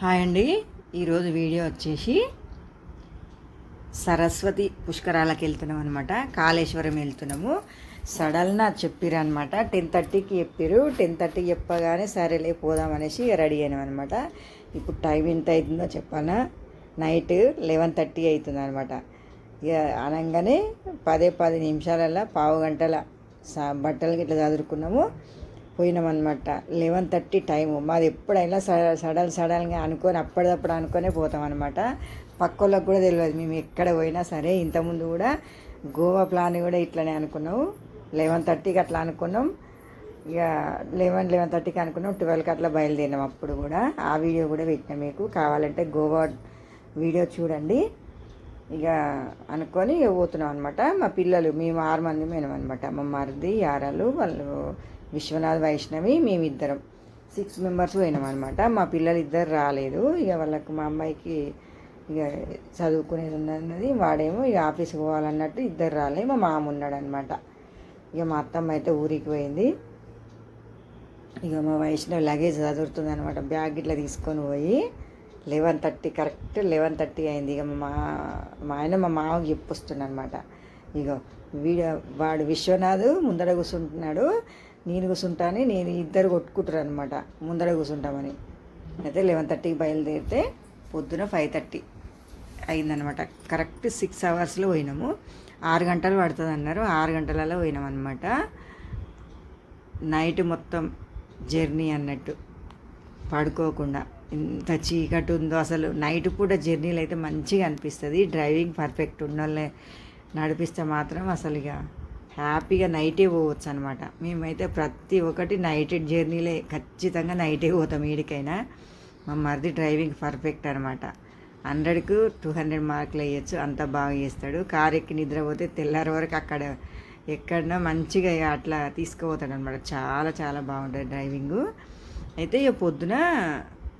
Hi అండి. ఈరోజు video వచ్చేసి సరస్వతి పుష్కరాలకు వెళ్తున్నాం అనమాట కాళేశ్వరం వెళ్తున్నాము. సడన్గా చెప్పిరు అనమాట టెన్ థర్టీకి చెప్పారు టెన్ థర్టీకి చెప్పగానే సరేలే పోదాం అనేసి రెడీ అయినాం అనమాట ఇప్పుడు టైం ఎంత అవుతుందో చెప్పాలా నైట్ లెవెన్ థర్టీ అవుతుంది అనమాట ఇక అనగానే పదే పది నిమిషాలలో పావు గంటల స- బట్టలు గిట్ల చదువుకున్నాము పోయినామన్నమాట. Eleven thirty time. మాది ఎప్పుడైనా స- సడల్ సడన్గా అనుకొని అప్పటిదప్పుడు అనుకునే పోతాం అనమాట పక్కోళ్ళకి కూడా తెలియదు మేము ఎక్కడ పోయినా సరే ఇంతకుముందు కూడా గోవా ప్లాన్ కూడా ఇట్లనే అనుకున్నాము. లెవెన్ థర్టీకి అట్లా అనుకున్నాం. ఇక లెవెన్ లెవెన్ థర్టీకి అనుకున్నాం. ట్వెల్వ్కి అట్లా బయలుదేరినాం అప్పుడు కూడా. ఆ వీడియో కూడా పెట్టినా మీకు. కావాలంటే గోవా వీడియో చూడండి. ఇక అనుకొని పోతున్నాం అనమాట మా పిల్లలు మేము ఆరు మంది మేము అనమాట మా మరిది యారాలు వాళ్ళు విశ్వనాథ్ వైష్ణవి మేమిద్దరం. సిక్స్ మెంబర్స్ పోయినాం అనమాట మా పిల్లలు ఇద్దరు రాలేదు. ఇక వాళ్ళకు మా అమ్మాయికి ఇక చదువుకునేది ఉన్నది వాడేమో ఇక ఆఫీస్కి పోవాలన్నట్టు ఇద్దరు రాలే. మా మామ ఉన్నాడు అనమాట ఇక మా అత్తమ్మ అయితే ఊరికి పోయింది. ఇక మా వైష్ణవి లగేజ్ చదువుతుంది అనమాట బ్యాగ్ ఇట్లా తీసుకొని పోయి eleven thirty correct eleven thirty అయింది. ఇక మా మా- మా ఆయన మా మామకి చెప్పొస్తుండనమాట ఇక వీడ వాడు విశ్వనాథ్ ముందర కూర్చుంటున్నాడు. నేను కూర్చుంటాని నేను ఇద్దరు కొట్టుకుంటారు అనమాట ముందర కూర్చుంటామని అయితే లెవెన్ థర్టీకి బయలుదేరితే పొద్దున ఫైవ్ థర్టీ అయిందనమాట కరెక్ట్ సిక్స్ అవర్స్లో పోయినాము. ఆరు గంటలు పడుతుంది అన్నారు ఆరు గంటలలో పోయినాం అనమాట నైట్ మొత్తం జర్నీ అన్నట్టు. పడుకోకుండా. ఇంత చీకటి ఉందో అసలు. నైట్ కూడా జర్నీలు అయితే మంచిగా అనిపిస్తుంది. డ్రైవింగ్ పర్ఫెక్ట్ ఉన్న నడిపిస్తే మాత్రం అసలు ఇక హ్యాపీగా నైటే పోవచ్చు అనమాట మేమైతే ప్రతి ఒక్కటి నైట్ జర్నీలే ఖచ్చితంగా నైటే పోతాం ఈడికైనా. మా మరిది డ్రైవింగ్ పర్ఫెక్ట్ అనమాట హండ్రెడ్కు టూ హండ్రెడ్ మార్కులు వేయచ్చు అంత బాగా చేస్తాడు కారు ఎక్కి నిద్రపోతే తెల్లారి వరకు అక్కడ ఎక్కడన్నా మంచిగా అట్లా తీసుకుపోతాడు అనమాట చాలా చాలా బాగుంటుంది డ్రైవింగు. అయితే ఇక పొద్దున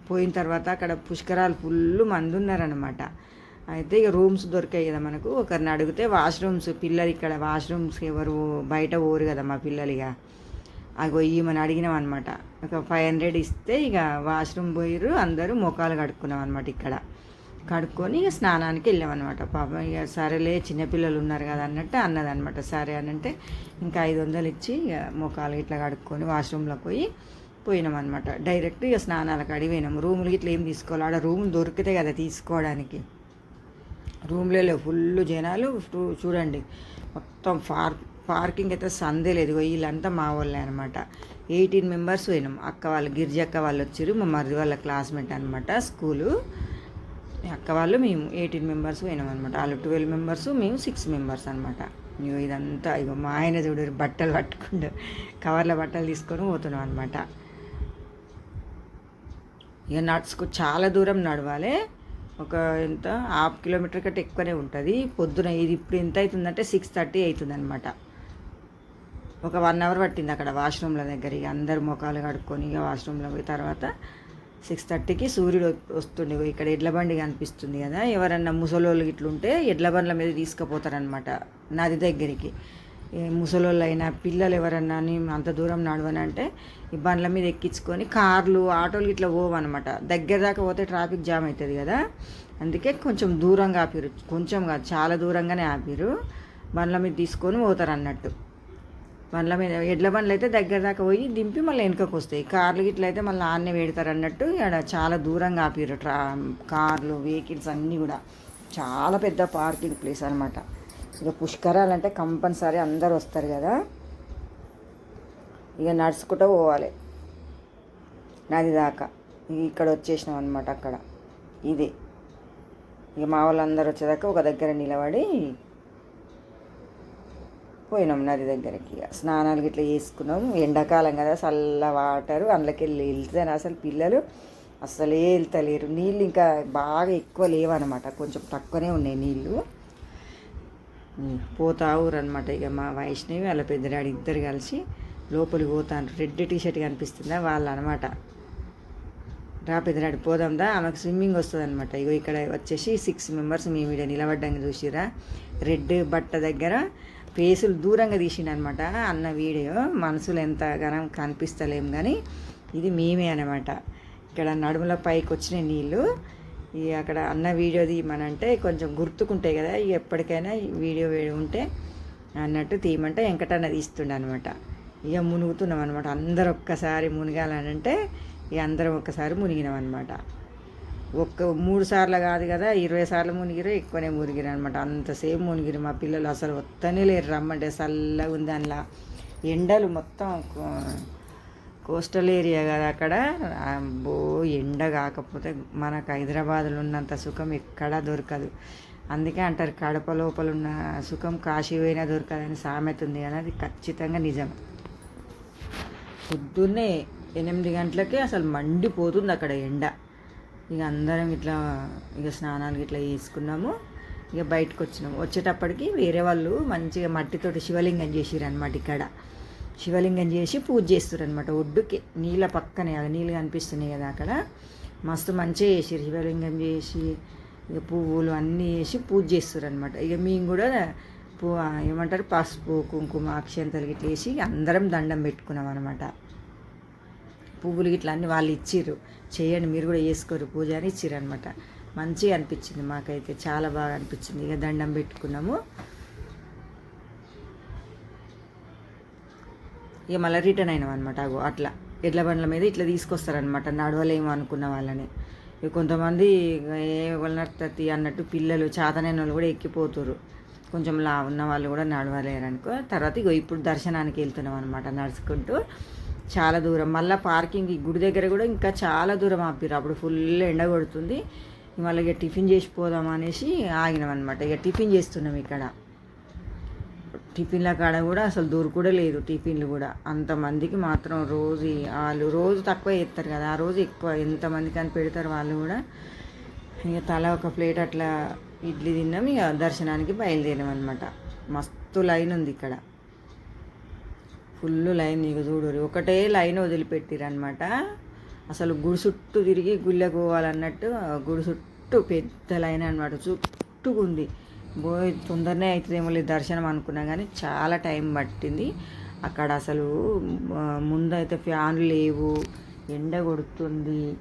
పోయిన తర్వాత అక్కడ పుష్కరాలు ఫుల్ మంది ఉన్నారనమాట అయితే ఇక రూమ్స్ దొరికాయి కదా మనకు. ఒకరిని అడిగితే వాష్రూమ్స్ పిల్లలు ఇక్కడ వాష్రూమ్స్ ఎవరు బయట పోరు కదా మా పిల్లలు ఇక. అగో మనం అడిగినాం అనమాట ఒక ఫైవ్ హండ్రెడ్ ఇస్తే ఇక వాష్రూమ్ పోయిర్రు అందరూ ముఖాలు కడుక్కున్నాం అనమాట ఇక్కడ. కడుక్కొని ఇక స్నానానికి వెళ్ళామన్నమాట పాపం ఇక సరేలే చిన్నపిల్లలు ఉన్నారు కదా అన్నట్టు అన్నదనమాట సరే అని అంటే ఇంకా ఐదు వందలు ఇచ్చి ఇక ముఖాలు ఇట్లా కడుక్కొని వాష్రూమ్లోకి పోయి పోయినామన్నమాట డైరెక్ట్ ఇక స్నానాలకు అడిగిపోయినాం రూములు ఇట్లా ఏం తీసుకోవాలి? ఆడ రూమ్ దొరికితే కదా తీసుకోవడానికి. రూమ్లో లేవు ఫుల్ జనాలు చూ- చూడండి. మొత్తం పార్ పార్కింగ్ అయితే సందే లేదు. వీళ్ళంతా మా వాళ్ళే అనమాట ఎయిటీన్ మెంబర్స్ పోయినాం. అక్క వాళ్ళు గిరిజక్క వాళ్ళు వచ్చారు మా మరిది వాళ్ళ క్లాస్మేట్ అనమాట స్కూలు. అక్క వాళ్ళు మేము ఎయిటీన్ మెంబర్స్ పోయినాం అనమాట వాళ్ళు ట్వెల్వ్ మెంబర్స్ మేము సిక్స్ మెంబర్స్ అనమాట ఇగో ఇదంతా ఇగో మా ఆయన చూడరు బట్టలు పట్టుకుంటూ కవర్ల బట్టలు తీసుకొని పోతున్నాం అనమాట ఇక నడుచుకు చాలా దూరం నడవాలి. ఒక ఎంత? హాఫ్ కిలోమీటర్ కంటే ఎక్కువనే ఉంటుంది. పొద్దున ఇది ఇప్పుడు ఎంత అవుతుందంటే సిక్స్ థర్టీ అవుతుంది అనమాట ఒక వన్ అవర్ పట్టింది అక్కడ వాష్రూమ్ల దగ్గర. ఇక అందరు ముఖాలు కడుక్కొని ఇక వాష్రూమ్లో పోయి తర్వాత సిక్స్ థర్టీకి సూర్యుడు వస్తుండే. ఇక్కడ ఎడ్ల బండి కనిపిస్తుంది కదా. ఎవరన్నా ముసలోళ్ళు ఇట్లుంటే ఎడ్ల బండ్ల మీద తీసుకుపోతారనమాట నది దగ్గరికి. ముసలోళ్ళు అయినా పిల్లలు ఎవరన్నా అంత దూరం నడవనంటే ఈ బండ్ల మీద ఎక్కించుకొని కార్లు ఆటోలు ఇట్లా పోవన్నమాట. దగ్గర దాకా పోతే ట్రాఫిక్ జామ్ అవుతుంది కదా. అందుకే కొంచెం దూరంగా ఆపిరు కొంచెం కాదు చాలా దూరంగానే ఆపిరు బండ్ల మీద తీసుకొని పోతారు అన్నట్టు బండ్ల మీద ఎడ్ల బండ్లు అయితే దగ్గర దాకా పోయి దింపి మళ్ళీ వెనుకకు వస్తాయి. కార్లు గిట్ల అయితే మళ్ళీ ఆన్నే పెడతారు అన్నట్టు ఇక్కడ చాలా దూరంగా ఆపిరు ట్రా కార్లు వెహికల్స్ అన్నీ కూడా. చాలా పెద్ద పార్కింగ్ ప్లేస్ అనమాట ఇక పుష్కరాలు అంటే కంపల్సరీ అందరు వస్తారు కదా. ఇక నడుచుకుంటూ పోవాలి. నది దాకా. ఇక్కడ వచ్చేసినాం అనమాట అక్కడ. ఇదే. ఇక మా వాళ్ళందరూ వచ్చేదాకా ఒక దగ్గర నిలబడి పోయినాం నది దగ్గరికి. ఇక స్నానాలు గిట్లా చేసుకున్నాం. ఎండాకాలం కదా చల్ల వాటర్ అందులోకి వెళ్ళి వెళ్తాను అసలు పిల్లలు అసలే వెళ్తలేరు. నీళ్ళు ఇంకా బాగా ఎక్కువ లేవన్నమాట. కొంచెం తక్కువనే ఉన్నాయి నీళ్ళు. పోతా ఊరు అనమాట ఇక మా వైష్ణవి వాళ్ళ పెద్దడాడి ఇద్దరు కలిసి లోపలికి పోతాను రెడ్ టీ షర్ట్ కనిపిస్తుందా? వాళ్ళు అనమాట రా పెద్దడాడి పోదాందా ఆమెకు స్విమ్మింగ్ వస్తుంది అనమాట ఇగో ఇక్కడ వచ్చేసి సిక్స్ మెంబర్స్ మేము ఇక్కడ నిలబడ్డానికి చూసిరా రెడ్ బట్ట దగ్గర ఫేసులు దూరంగా తీసిండనమాట అన్న వీడియో మనసులు ఎంత గనం కనిపిస్తలేం కానీ ఇది మేమే అనమాట ఇక్కడ నడుముల పైకి వచ్చినాయి నీళ్ళు. ఇక అక్కడ అన్న వీడియో తీయమనంటే కొంచెం గుర్తుకుంటాయి కదా ఇక ఎప్పటికైనా వీడియో వేడి ఉంటే అన్నట్టు తీయమంటే వెంకటన్న తీస్తుండ అనమాట ఇక మునుగుతున్నాం అనమాట అందరు ఒక్కసారి మునిగాలనంటే ఇక అందరం ఒక్కసారి మునిగినాం అనమాట ఒక్క మూడు సార్లు కాదు కదా ఇరవై సార్లు మునిగిరు ఎక్కువనే మునిగిరు అనమాట అంతసేపు మునిగిరు మా పిల్లలు. అసలు వస్తనే లేరు రమ్మంటే. చల్లగా ఉంది అందులో. ఎండలు మొత్తం కోస్టల్ ఏరియా కదా అక్కడ. బో ఎండ కాకపోతే మనకు హైదరాబాద్లో ఉన్నంత సుఖం ఎక్కడా దొరకదు. అందుకే అంటారు కడప లోపల ఉన్న సుఖం కాశీ పోయినా దొరకదని సామెత ఉంది కానీ అది ఖచ్చితంగా నిజం. పొద్దున్నే ఎనిమిది గంటలకే అసలు మండిపోతుంది అక్కడ ఎండ. ఇక అందరం ఇట్లా ఇక స్నానాలు ఇట్లా చేసుకున్నాము. ఇక బయటకు వచ్చినాము. వచ్చేటప్పటికి వేరే వాళ్ళు మంచిగా మట్టితోటి శివలింగం చేసిరు అనమాట ఇక్కడ. శివలింగం చేసి పూజ చేస్తారు అనమాట ఒడ్డుకి. నీళ్ళ పక్కనే అది నీళ్ళు కనిపిస్తున్నాయి కదా అక్కడ. మస్తు మంచిగా చేసిరు శివలింగం చేసి ఇక పువ్వులు అన్నీ వేసి పూజ చేస్తారు అనమాట ఇక మేము కూడా పూ ఏమంటారు పసుపు కుంకుమ అక్షంతలు గిట్ల వేసి అందరం దండం పెట్టుకున్నాం అనమాట పువ్వులు గిట్ల అన్నీ వాళ్ళు ఇచ్చిర్రు. చేయండి మీరు కూడా చేసుకోరు. పూజ అని ఇచ్చిర్రు అనమాట మంచిగా అనిపించింది మాకైతే. చాలా బాగా అనిపించింది. ఇక దండం పెట్టుకున్నాము. ఇక మళ్ళీ రిటర్న్ అయినాం అనమాట అగో అట్లా. ఎడ్ల బండ్ల మీద ఇట్లా తీసుకొస్తారనమాట నడవలేము అనుకున్న వాళ్ళని. ఇక కొంతమంది ఏ వలనర్తతి అన్నట్టు పిల్లలు చాతనైన వాళ్ళు కూడా ఎక్కిపోతురు కొంచెం లా ఉన్న వాళ్ళు కూడా నడవలేరు అనుకో తర్వాత ఇగో ఇప్పుడు దర్శనానికి వెళ్తున్నాం అనమాట నడుచుకుంటూ. చాలా దూరం. మళ్ళీ పార్కింగ్ ఈ గుడి దగ్గర కూడా ఇంకా చాలా దూరం ఆపిరు అప్పుడు ఫుల్ ఎండ కొడుతుంది. మళ్ళీ ఇక టిఫిన్ చేసి పోదాం అనేసి ఆగినాం అనమాట ఇక టిఫిన్ చేస్తున్నాం ఇక్కడ. టిఫిన్ల కాడ కూడా అసలు దొరుకుడే లేదు టిఫిన్లు కూడా. అంతమందికి మాత్రం రోజు వాళ్ళు రోజు తక్కువ చేస్తారు కదా. ఆ రోజు ఎక్కువ ఎంతమందికి అని పెడతారు వాళ్ళు కూడా. ఇక తల ఒక ప్లేట్ అట్లా ఇడ్లీ తిన్నాం ఇక దర్శనానికి బయలుదేరాం అనమాట మస్తు లైన్ ఉంది ఇక్కడ. ఫుల్ లైన్ ఇక చూడరు. ఒకటే లైన్ వదిలిపెట్టిరనమాట అసలు గుడి చుట్టూ తిరిగి గుళ్ళకు పోవాలన్నట్టు గుడి చుట్టూ పెద్ద లైన్ అనమాట చుట్టూ ఉంది పోయి తొందరనే అవుతుందేమో లేదు దర్శనం అనుకున్నా కానీ చాలా టైం పట్టింది. అక్కడ అసలు ముందైతే ఫ్యాన్లు లేవు ఎండ కొడుతుంది.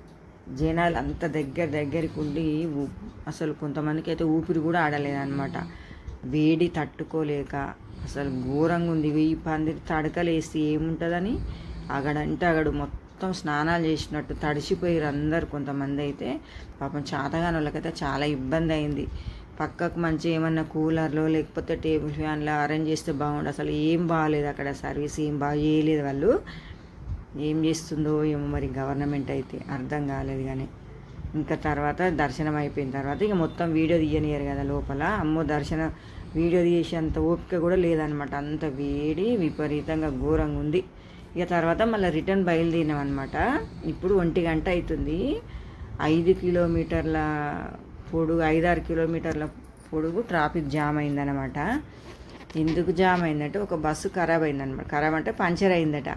జనాలు అంత దగ్గర దగ్గరికి ఉండి ఊ- అసలు కొంతమందికి అయితే ఊపిరి కూడా ఆడలేదన్నమాట. వేడి తట్టుకోలేక అసలు ఘోరంగా ఉంది. వెయ్యి పందిరి తడకలు వేసి ఏముంటుందని అగడంటే అగడు మొత్తం స్నానాలు చేసినట్టు తడిసిపోయారు అందరు కొంతమంది అయితే పాపం చాతగాని వాళ్ళకైతే చాలా ఇబ్బంది అయింది పక్కకు మంచి ఏమన్నా కూలర్లో లేకపోతే టేబుల్ ఫ్యాన్లో అరేంజ్ చేస్తే బాగుండు. అసలు ఏం బాగాలేదు అక్కడ సర్వీస్ ఏం బాగా చేయలేదు వాళ్ళు. ఏం చేస్తుందో ఏమో మరి గవర్నమెంట్ అయితే అర్థం కాలేదు కానీ. ఇంకా తర్వాత దర్శనం అయిపోయిన తర్వాత ఇక మొత్తం వీడియో తీయనియరు కదా లోపల. అమ్మో దర్శనం వీడియో తీసేంత ఓపిక కూడా లేదనమాట. అంత వేడి విపరీతంగా ఘోరంగా ఉంది. ఇక తర్వాత మళ్ళీ రిటర్న్ బయలుదేరినాం అనమాట ఇప్పుడు ఒంటి గంట అవుతుంది. ఐదు కిలోమీటర్ల పొడుగు ఐదారు కిలోమీటర్ల పొడుగు ట్రాఫిక్ జామ్ అయిందనమాట ఎందుకు జామ్ అయిందంటే ఒక బస్సు ఖరాబ్ అయిందనమాట ఖరాబ్ అంటే పంచర్ అయిందట.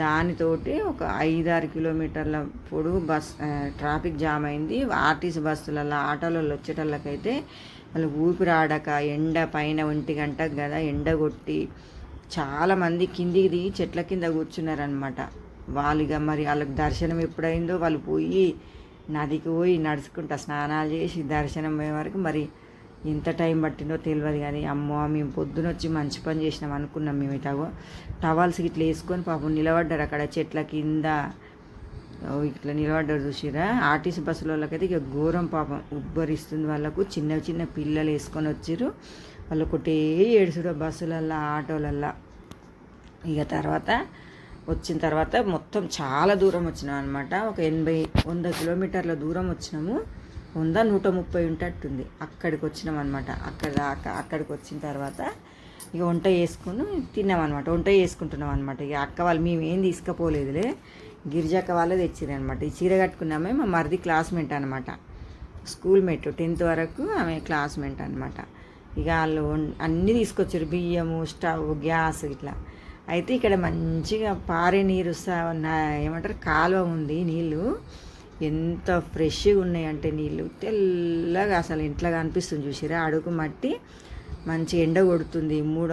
దానితోటి ఒక ఐదారు కిలోమీటర్ల పొడుగు బస్ ట్రాఫిక్ జామ్ అయింది. ఆర్టీసీ బస్సులలో ఆటోలలో వచ్చేటోళ్ళకైతే వాళ్ళు ఊపిరాడక ఎండ పైన ఒంటి గంటకు కదా ఎండ కొట్టి చాలామంది కిందికి దిగి చెట్ల కింద కూర్చున్నారనమాట వాళ్ళు ఇక మరి వాళ్ళకి దర్శనం ఎప్పుడైందో వాళ్ళు పోయి నదికి పోయి నడుచుకుంటా స్నానాలు చేసి దర్శనం అయ్యే వరకు మరి ఎంత టైం పట్టిందో తెలియదు కానీ అమ్మో మేము పొద్దున వచ్చి మంచి పని చేసినాం అనుకున్నాం మేము ఇటాగో టవాల్స్ ఇట్లా వేసుకొని పాపం నిలబడ్డారు అక్కడ చెట్ల కింద. ఇట్లా నిలబడ్డారు చూసిరా ఆర్టీసీ బస్సుల వాళ్ళకైతే ఇక ఘోరం పాపం. ఉబ్బరిస్తుంది వాళ్ళకు. చిన్న చిన్న పిల్లలు వేసుకొని వచ్చారు వాళ్ళు ఒకటే ఏడుచుడు బస్సులల్లో ఆటోలల్లో. ఇక తర్వాత వచ్చిన తర్వాత మొత్తం చాలా దూరం వచ్చినాం అనమాట ఒక ఎనభై వంద కిలోమీటర్ల దూరం వచ్చినాము. వంద నూట ముప్పై ఉంటట్టుంది. అక్కడికి వచ్చినాం అనమాట అక్కడ దాకా అక్కడికి వచ్చిన తర్వాత ఇక వంట చేసుకుని తిన్నాం అనమాట వంట చేసుకుంటున్నాం అనమాట ఇక అక్క వాళ్ళు మేము ఏం తీసుకుపోలేదులే. గిరిజక్క వాళ్ళే తెచ్చిరు అనమాట ఈ చీర కట్టుకున్నామే మా మరిది క్లాస్మేట్ అనమాట స్కూల్ మేట్ టెన్త్ వరకు ఆమె క్లాస్మేట్ అనమాట ఇక వాళ్ళు వం- అన్నీ తీసుకొచ్చారు బియ్యము స్టవ్ గ్యాస్ ఇట్లా. అయితే ఇక్కడ మంచిగా పారే నీరు ఏమంటారు కాలువ ఉంది నీళ్ళు. ఎంత ఫ్రెష్గా ఉన్నాయంటే నీళ్ళు. తెల్లగా అసలు ఇంట్లో అనిపిస్తుంది చూసిరా అడుగు మట్టి మంచి ఎండ కొడుతుంది. మూడ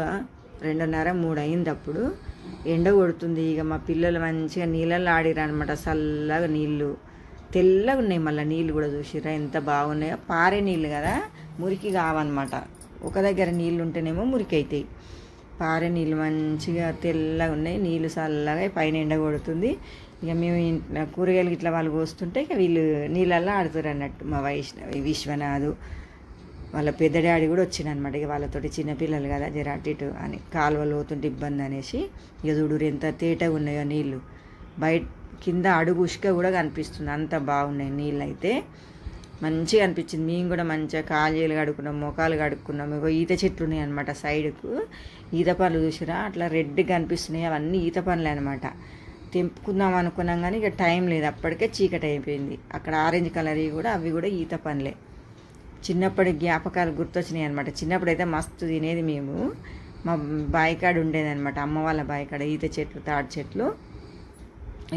రెండున్నర మూడు అయింది అప్పుడు. ఎండ కొడుతుంది. ఇక మా పిల్లలు మంచిగా నీళ్ళల్లో ఆడిరు అనమాట చల్లగా నీళ్ళు. తెల్లగా ఉన్నాయి మళ్ళీ నీళ్ళు కూడా చూసిరా ఎంత బాగున్నాయో. పారే నీళ్ళు కదా మురికి కావన్నమాట. ఒక దగ్గర నీళ్ళు ఉంటేనేమో మురికి అవుతాయి పారే నీళ్ళు మంచిగా తెల్లగా ఉన్నాయి. నీళ్ళు చల్లగా పైన ఎండ కొడుతుంది. ఇక మేము ఇంట్లో కూరగాయలు ఇట్లా వాళ్ళు కోస్తుంటే ఇక వీళ్ళు నీళ్ళల్లో ఆడుతారు అన్నట్టు మా వైష్ణవి విశ్వనాథు వాళ్ళ పెద్ద డాడీ కూడా వచ్చిండు అనమాట ఇక వాళ్ళతోటి చిన్నపిల్లలు కదా జర అటు ఇటు అని కాలువలు పోతుంటే ఇబ్బంది అనేసి ఇక చూడురు ఎంత తేటగా ఉన్నాయో నీళ్ళు. బయట కింద అడుగు ఉష్క కూడా కనిపిస్తుంది. అంత బాగున్నాయి నీళ్ళు అయితే మంచిగా అనిపించింది. మేము కూడా మంచిగా కాజీలు కడుక్కున్నాం మొఖాలు కడుక్కున్నాం. ఇగో ఈత చెట్లు ఉన్నాయి అనమాట సైడ్కు. ఈత పనులు చూసిరా? అట్లా రెడ్గా అనిపిస్తున్నాయి అవన్నీ ఈత పనులే అనమాట తెంపుకుందాం అనుకున్నాం కానీ ఇక టైం లేదు. అప్పటికే చీకటి అయిపోయింది. అక్కడ ఆరెంజ్ కలర్ కూడా అవి కూడా ఈత పనులే. చిన్నప్పటి జ్ఞాపకాలు గుర్తొచ్చినాయి అనమాట చిన్నప్పుడు అయితే మస్తు తినేది మేము. మా బాయికాడ ఉండేదన్నమాట అమ్మ వాళ్ళ బాయికాడ ఈత చెట్లు తాడి చెట్లు.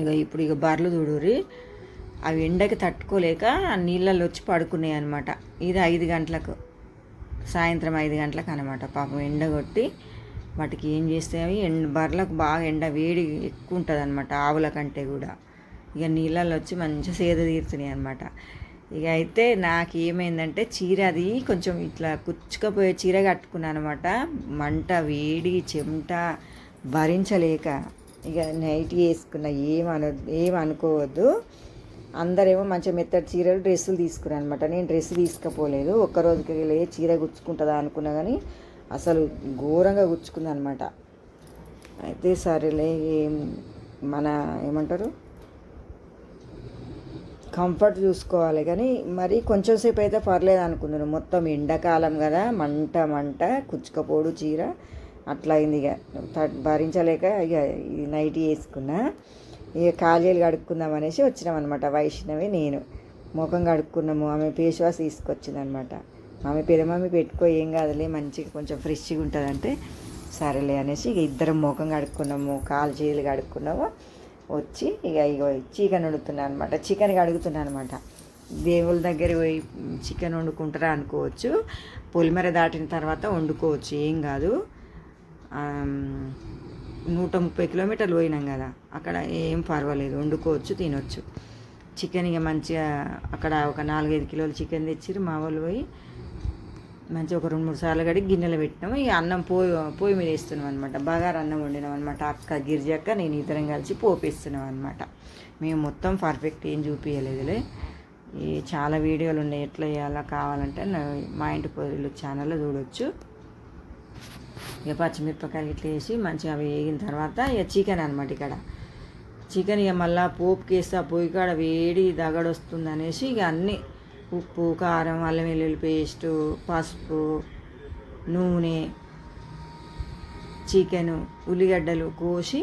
ఇక ఇప్పుడు ఇక బర్రెలు చూడురి అవి ఎండకి తట్టుకోలేక ఆ నీళ్ళల్లో వచ్చి పడుకున్నాయి అనమాట ఇది ఐదు గంటలకు సాయంత్రం ఐదు గంటలకు అనమాట పాపం ఎండ కొట్టి వాటికి ఏం చేస్తే ఎండ బర్రెలకు బాగా ఎండ వేడి ఎక్కువ ఉంటుంది అనమాట ఆవుల కంటే కూడా. ఇక నీళ్ళల్లో వచ్చి మంచిగా సేద తీరుతున్నాయి అనమాట ఇక అయితే నాకు ఏమైందంటే చీర అది కొంచెం ఇట్లా కుచ్చుకపోయే చీర కట్టుకున్నాను అనమాట మంట వేడి చెమట భరించలేక ఇక నైట్ వేసుకున్న ఏమన ఏమనుకోవద్దు అందరేమో మంచిగా మెత్తటి చీరలు డ్రెస్సులు తీసుకున్నాను అనమాట నేను డ్రెస్ తీసుకపోలేదు. ఒక్క రోజుకి వెళ్ళి చీర గుచ్చుకుంటుందా అనుకున్నా కానీ అసలు ఘోరంగా గుచ్చుకుంది అనమాట అయితే సరేలే ఏం మన ఏమంటారు? కంఫర్ట్ చూసుకోవాలి కానీ మరి కొంచెం సేపు అయితే పర్లేదు అనుకున్నాను. మొత్తం ఎండాకాలం కదా మంట మంట కుచ్చుకపోడు చీర. అట్లా అయింది ఇక. భరించలేక ఇక నైట్ వేసుకున్నా. ఇక కాజీలు కడుక్కుందాం అనేసి వచ్చినాం అనమాట వైష్ణవి నేను ముఖం కడుక్కున్నాము. ఆమె ఫేస్ వాష్ తీసుకొచ్చిందనమాట ఆమె పెదమమ్మి పెట్టుకో ఏం కాదులే మంచిగా కొంచెం ఫ్రెష్గా ఉంటుందంటే సరేలే అనేసి ఇక ఇద్దరం ముఖం కడుక్కున్నాము కాలు చేతులు కడుక్కున్నాము. వచ్చి ఇక ఇక చికెన్ వండుతున్నాను అనమాట చికెన్ కడుగుతున్నాను అనమాట దేవుళ్ళ దగ్గర పోయి చికెన్ వండుకుంటారా అనుకోవచ్చు. పొలిమర దాటిన తర్వాత వండుకోవచ్చు. ఏం కాదు. నూట ముప్పై కిలోమీటర్లు పోయినాం కదా అక్కడ ఏం పర్వాలేదు వండుకోవచ్చు తినొచ్చు. చికెన్ ఇక మంచిగా అక్కడ ఒక నాలుగైదు కిలోలు చికెన్ తెచ్చిరు మా వాళ్ళు పోయి మంచిగా ఒక రెండు మూడు సార్లు కడిగి గిన్నెలో పెట్టినాము. ఇక అన్నం పోయి పోయి మీద వేస్తున్నాం అనమాట బగారు అన్నం వండినాం అనమాట అక్క గిరిజక్క నేను ఇద్దరం కలిసి పోపేస్తున్నాం అనమాట మేము మొత్తం పర్ఫెక్ట్ ఏం చూపించలేదులే ఈ చాలా వీడియోలు ఉన్నాయి ఎట్లా చేయాలో కావాలంటే మా ఇంటి పొదలు ఛానల్లో చూడొచ్చు. ఇక పచ్చిమిరపకాయలు ఇట్లా వేసి మంచిగా అవి వేగిన తర్వాత ఇక చికెన్ అనమాట ఇక్కడ. చికెన్ ఇక మళ్ళీ పోపుకి వేస్తే ఆ పొయ్యి కాడ వేడి దగడొస్తుంది అనేసి ఇక అన్నీ ఉప్పు కారం అల్లం వెల్లుల్లి పేస్టు పసుపు నూనె చికెను ఉల్లిగడ్డలు కోసి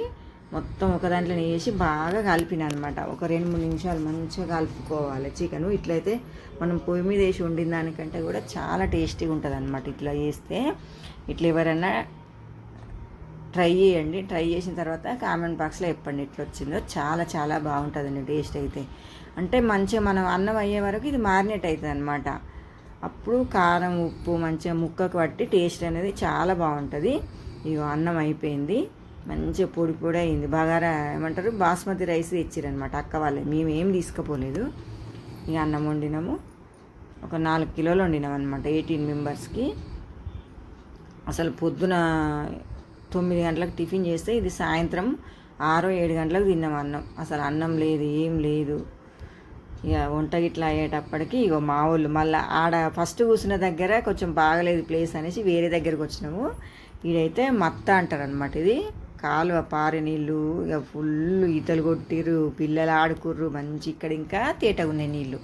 మొత్తం ఒక దాంట్లో వేసి బాగా కలిపిన అనమాట ఒక రెండు మూడు నిమిషాలు మంచిగా కలుపుకోవాలి చికెను. ఇట్లయితే మనం పొయ్యి మీద వేసి వండిన దానికంటే కూడా చాలా టేస్టీగా ఉంటుంది అనమాట ఇట్లా చేస్తే. ఇట్లా ఎవరైనా ట్రై చేయండి. ట్రై చేసిన తర్వాత కామెంట్ బాక్స్లో చెప్పండి ఇట్లా వచ్చిందో. చాలా చాలా బాగుంటుందండి టేస్ట్ అయితే. అంటే మంచిగా మనం అన్నం అయ్యే వరకు ఇది మారినేట్ అవుతుంది అనమాట అప్పుడు కారం ఉప్పు మంచిగా ముక్కకు పట్టి టేస్ట్ అనేది చాలా బాగుంటుంది. ఇగో అన్నం అయిపోయింది. మంచిగా పొడి పొడి అయింది. బగారా ఏమంటారు? బాస్మతి రైస్ తెచ్చిరనమాట అక్క వాళ్ళే. మేము ఏం తీసుకుపోలేదు. ఇక అన్నం వండినాము. ఒక నాలుగు కిలోలు వండినాం అనమాట ఎయిటీన్ మెంబర్స్కి. అసలు పొద్దున తొమ్మిది గంటలకు టిఫిన్ చేస్తే ఇది సాయంత్రం ఆరో ఏడు గంటలకు తిన్నాం అన్నం. అసలు అన్నం లేదు ఏం లేదు. ఇక వంట గిట్లా అయ్యేటప్పటికి ఇక మా వాళ్ళు మళ్ళీ ఆడ ఫస్ట్ కూర్చున్న దగ్గర కొంచెం బాగలేదు ప్లేస్ అనేసి వేరే దగ్గరికి వచ్చినాము. ఈడైతే మత్త అంటారు అనమాట ఇది. కాలువ పారే నీళ్ళు ఇక ఫుల్ ఈతలు కొట్టిర్రు పిల్లలు ఆడుకుర్రు మంచి ఇక్కడ ఇంకా తేటగా ఉన్నాయి నీళ్ళు.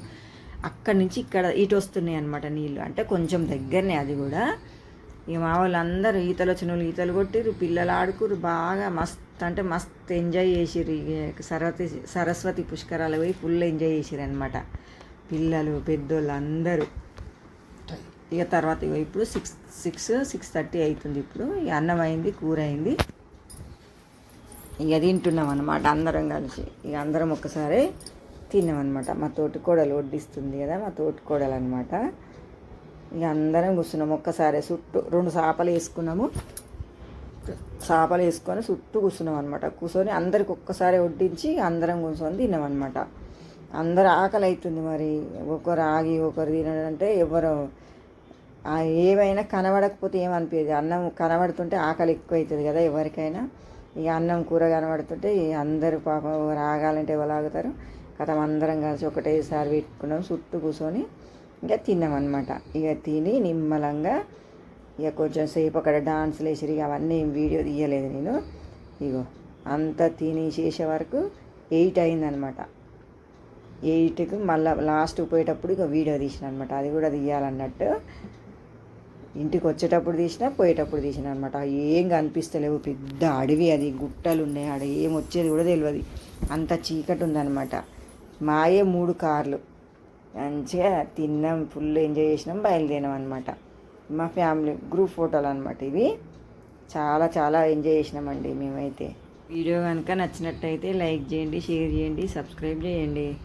అక్కడి నుంచి ఇక్కడ ఇటు వస్తున్నాయి అనమాట నీళ్ళు. అంటే కొంచెం దగ్గరనే అది కూడా. ఇక మా వాళ్ళందరూ ఈతలు వచ్చిన వాళ్ళు ఈతలు కొట్టిర్రు పిల్లలు ఆడుకుర్రు బాగా మస్త్ అంటే మస్త్ ఎంజాయ్ చేసిర్రు. ఇక సరస్వతి సరస్వతి పుష్కరాలు పోయి ఫుల్ ఎంజాయ్ చేసిర్రు అనమాట పిల్లలు పెద్దోళ్ళు అందరూ. ఇక తర్వాత ఇప్పుడు సిక్స్ సిక్స్ సిక్స్ థర్టీ అవుతుంది ఇప్పుడు. ఇక అన్నం అయింది కూర అయింది. ఇక తింటున్నాం అనమాట అందరం కలిసి. ఇక అందరం ఒక్కసారి తిన్నాం అనమాట మా తోటికోడలు వడ్డిస్తుంది కదా మా తోటికోడలు అనమాట ఇక అందరం కూర్చున్నాం. ఒక్కసారి చుట్టూ రెండు చేపలు వేసుకున్నాము. చేపలు వేసుకొని చుట్టూ కూర్చున్నాం అనమాట కూర్చొని అందరికి ఒక్కసారి వడ్డించి అందరం కూర్చొని తిన్నామన్నమాట అందరు ఆకలి అవుతుంది మరి. ఒకరు ఆగి ఒకరు తినడంటే ఎవరు ఏమైనా కనబడకపోతే ఏమనిపించదు అన్నం కనబడుతుంటే ఆకలి ఎక్కువ అవుతుంది కదా ఎవరికైనా. ఇక అన్నం కూర కనబడుతుంటే అందరూ పాపం రాగాలంటే ఎవరు ఆగుతారు? కథం అందరం కలిసి ఒకటేసారి పెట్టుకున్నాం చుట్టూ కూర్చొని ఇంకా తిన్నాం అనమాట ఇక తిని నిమ్మలంగా ఇక కొంచెం సేపు అక్కడ డాన్స్లు వేసిరు ఇక అవన్నీ ఏం వీడియో తీయలేదు నేను. ఇగో అంతా తిని చేసే వరకు ఎయిట్ అయిందనమాట ఎయిట్కి మళ్ళీ లాస్ట్ పోయేటప్పుడు ఇక వీడియో తీసిన అనమాట అది కూడా తీయాలన్నట్టు. ఇంటికి వచ్చేటప్పుడు తీసినా పోయేటప్పుడు తీసిన అనమాట ఏం కనిపిస్తలేవు. పెద్ద అడవి అది. గుట్టలు ఉన్నాయి ఆడ. ఏం వచ్చేది కూడా తెలియదు అంత చీకటి ఉందన్నమాట మాయే మూడు కార్లు. మంచిగా తిన్నాం. ఫుల్ ఎంజాయ్ చేసినాం. బయలుదేరాం అనమాట మా ఫ్యామిలీ గ్రూప్ ఫోటోలు అనమాట ఇవి. చాలా చాలా ఎంజాయ్ చేసినామండి మేమైతే. వీడియో కనుక నచ్చినట్టయితే లైక్ చేయండి షేర్ చేయండి సబ్స్క్రైబ్ చేయండి.